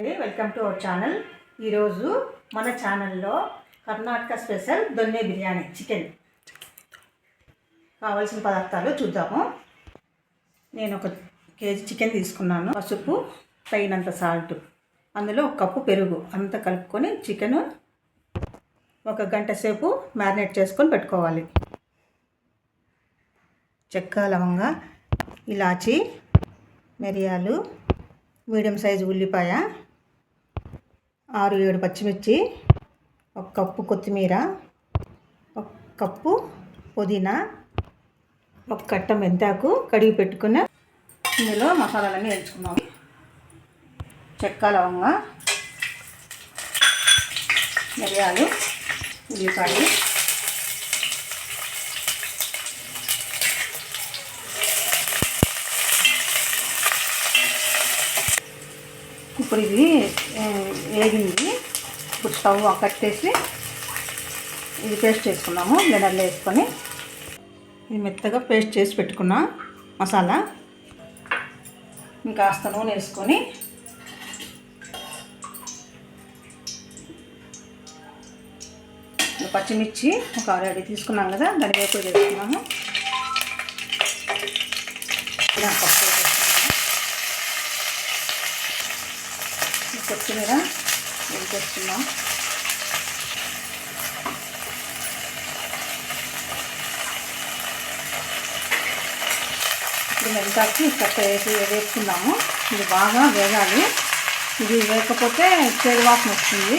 Welcome to our channel ఈరోజు మన ఛానల్లో కర్ణాటక స్పెషల్ దొన్నె బిర్యానీ చికెన్. కావాల్సిన పదార్థాలు చూద్దాము. నేను ఒక కేజీ చికెన్ తీసుకున్నాను. పసుపు తగినంత సాల్ట్. అందులో ఒక కప్పు పెరుగు. అంత కలుపుకొని చికెన్ ఒక గంట సేపు మ్యారినేట్ చేసుకొని పెట్టుకోవాలి. చెక్క లవంగ ఇలాచి మిరియాలు మీడియం సైజు ఉల్లిపాయ ఆరు ఏడు పచ్చిమిర్చి ఒక కప్పు కొత్తిమీర ఒక కప్పు పుదీనా ఒక కట్ట మెంతాకు కడిగి పెట్టుకున్న ఇందులో మసాలాలన్నీ వేయించుకున్నాము చెక్క లవంగ మిరియాలు ఉల్లిపాయలు. ఇప్పుడు ఇది వేగింది. ఇప్పుడు స్టవ్ కట్టేసి ఇది పేస్ట్ చేసుకున్నాము బ్లెండర్లో వేసుకొని. ఇది మెత్తగా పేస్ట్ చేసి పెట్టుకున్నా మసాలా. ఇంకాస్త నూనె వేసుకొని. పచ్చిమిర్చి ఒక ఆల్రెడీ తీసుకున్నాం కదా దాన్ని వేపు చేసుకున్నాము పప్పు కొత్తిమీర వేసేస్తున్నాం. ఇప్పుడు మెంతాకి కట్ట వేసి వేసుకున్నాము. ఇది బాగా వేగాలి. ఇది వేయకపోతే చేదు వాసన వస్తుంది.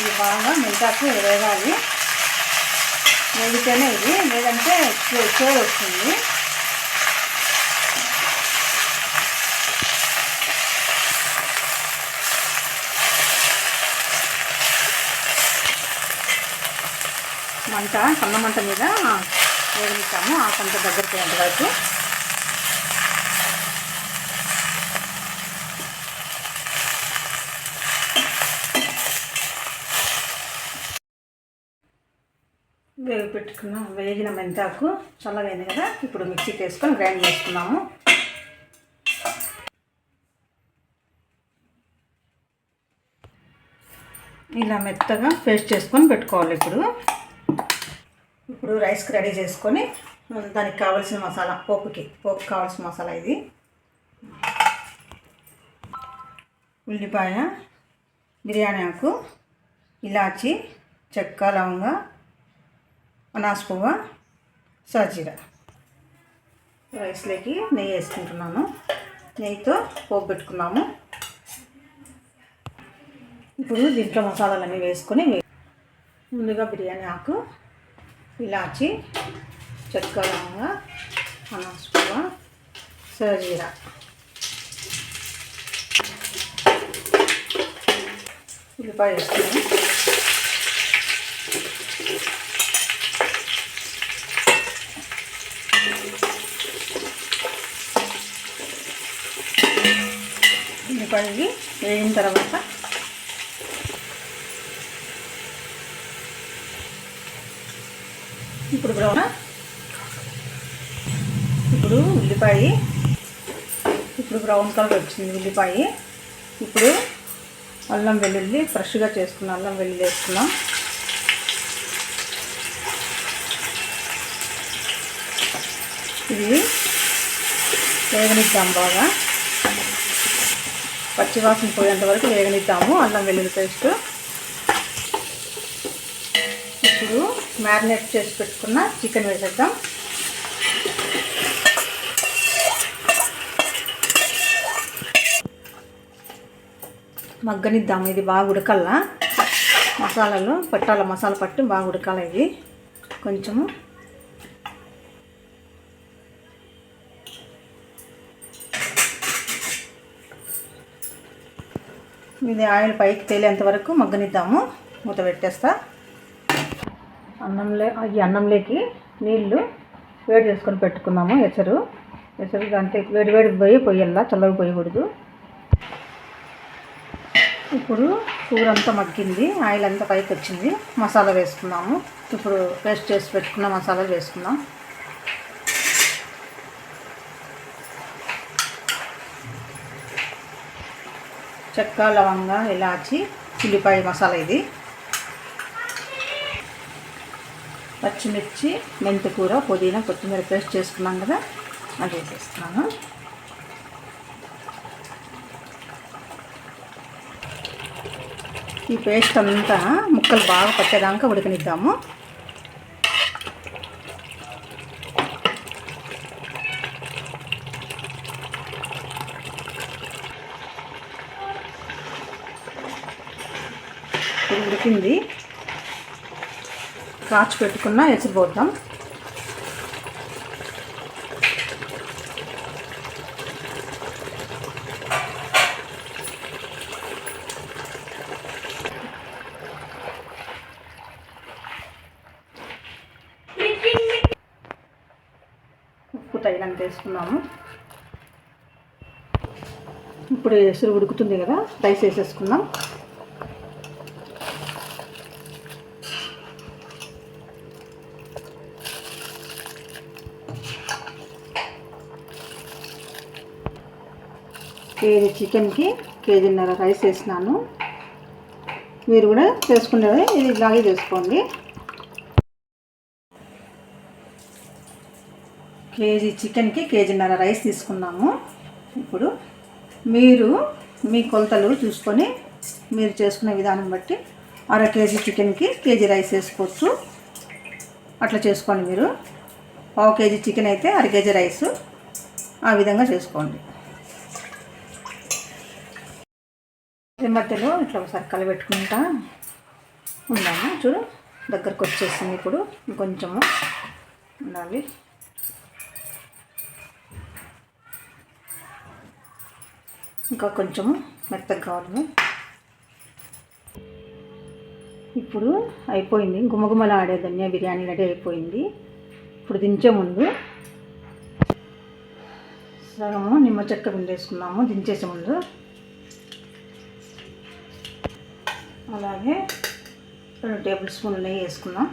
ఇది బాగా మెంతాకు వేగాలి. వేగితేనే ఇది లేదంటే చేదు వస్తుంది. మంట సన్న మంట మీద వేగనిస్తాము. ఆ కొంత దగ్గరికి పోయేంత వరకు. వేగి పెట్టుకున్నాం. వేగిన మెంతాకు చల్లగైంది కదా ఇప్పుడు మిక్సీకి వేసుకొని గ్రైండ్ చేసుకున్నాము. ఇలా మెత్తగా పేస్ట్ చేసుకొని పెట్టుకోవాలి ఇప్పుడు. ఇప్పుడు రైస్కి రెడీ చేసుకొని దానికి కావాల్సిన మసాలా పోపుకి. పోపు కావాల్సిన మసాలా ఇది. ఉల్లిపాయ బిర్యానీ ఆకు ఇలాచి చెక్క లవంగ అనాస్ పువ్వ సాజీర. రైస్లోకి నెయ్యి వేసుకుంటున్నాను. నెయ్యితో పోపు పెట్టుకున్నాము. ఇప్పుడు దీంట్లో మసాలాలన్నీ వేసుకొని ముందుగా బిర్యానీ ఆకు ఇలాచి చెక్క లవంగ అనాస్ సజీర ఉల్లిపాయ వేసుకుని. ఉల్లిపాయలు వేగిన తర్వాత ఇప్పుడు బ్రౌన్ ఇప్పుడు ఉల్లిపాయ. ఇప్పుడు బ్రౌన్ కలర్ వచ్చింది ఉల్లిపాయ. ఇప్పుడు అల్లం వెల్లుల్లి ఫ్రెష్గా చేసుకున్న అల్లం వెల్లుల్లి వేసుకున్నాం ఇది వేగనిద్దాం బాగా. పచ్చివాసన పోయేంత వరకు వేగనిద్దాము అల్లం వెల్లుల్లి పేస్ట్ ఇప్పుడు మ్యారినేట్ చేసి పెట్టుకున్న చికెన్ వేసేద్దాం. మగ్గనిద్దాం ఇది బాగా ఉడకల్లా మసాలాలు పట్టాల మసాలా పట్టు బాగా ఉడకాలి ఇది? కొంచెము. ఇది ఆయిల్ పైకి తేలేంత వరకు మగ్గనిద్దాము. మూత పెట్టేస్తా. అన్నంలే ఈ అన్నంలోకి నీళ్ళు వేడి చేసుకొని పెట్టుకున్నాము ఎసరు. ఎసరు దాంట్లో వేడి వేడి పోయి పొయ్యల్లా చల్లగా పోయకూడదు. ఇప్పుడు కూర అంతా మగ్గింది ఆయిల్ అంతా పైకి వచ్చింది మసాలా వేసుకున్నాము. ఇప్పుడు పేస్ట్ చేసి పెట్టుకున్న మసాలా వేసుకుందాం. చెక్క లవంగ ఇలాచి ఉల్లిపాయ మసాలా ఇది. పచ్చిమిర్చి మెంతికూర పుదీనా కొత్తిమీర పేస్ట్ చేసుకున్నాం కదా అది వేసేస్తున్నాను. ఈ పేస్ట్ అంతా ముక్కలు బాగా పట్టేదాకా ఉడకనిద్దాము. ఉడికింది. కాచి పెట్టుకున్న ఎసిరిపోద్దాం ఉప్పు తగినంత వేసుకున్నాము. ఇప్పుడు ఎసురు ఉడుకుతుంది కదా రైస్ వేసేసుకుందాం. కేజీ చికెన్కి కేజీన్నర రైస్ వేసినాను. మీరు కూడా చేసుకునేది ఇది ఇలాగే చేసుకోండి. కేజీ చికెన్కి కేజీన్నర రైస్ తీసుకున్నాము. ఇప్పుడు మీరు మీ కొలతలు చూసుకొని మీరు చేసుకునే విధానం బట్టి అర కేజీ చికెన్కి కేజీ రైస్ వేసుకోవచ్చు. అట్లా చేసుకోండి మీరు. పావు కేజీ చికెన్ అయితే అర కేజీ రైస్. ఆ విధంగా చేసుకోండి. మధ్యలో ఇట్లా ఒకసారి కలబెట్టుకుంటా ఉందాము చూడు దగ్గరకు వచ్చేసింది ఇప్పుడు. ఇంకొంచెము ఉండాలి. ఇంకా కొంచెము మెత్తగా కావాలి. ఇప్పుడు అయిపోయింది. గుమగుమలాడే ధనియా బిర్యానీ రెడీ అయిపోయింది. ఇప్పుడు దించే ముందు సగము నిమ్మ చెక్క పిండేసుకున్నాము. దించేసే ముందు అలాగే రెండు టేబుల్ స్పూన్లు నెయ్యి వేసుకున్నాం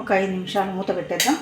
ఒక ఐదు నిమిషాలు మూత పెట్టేద్దాం.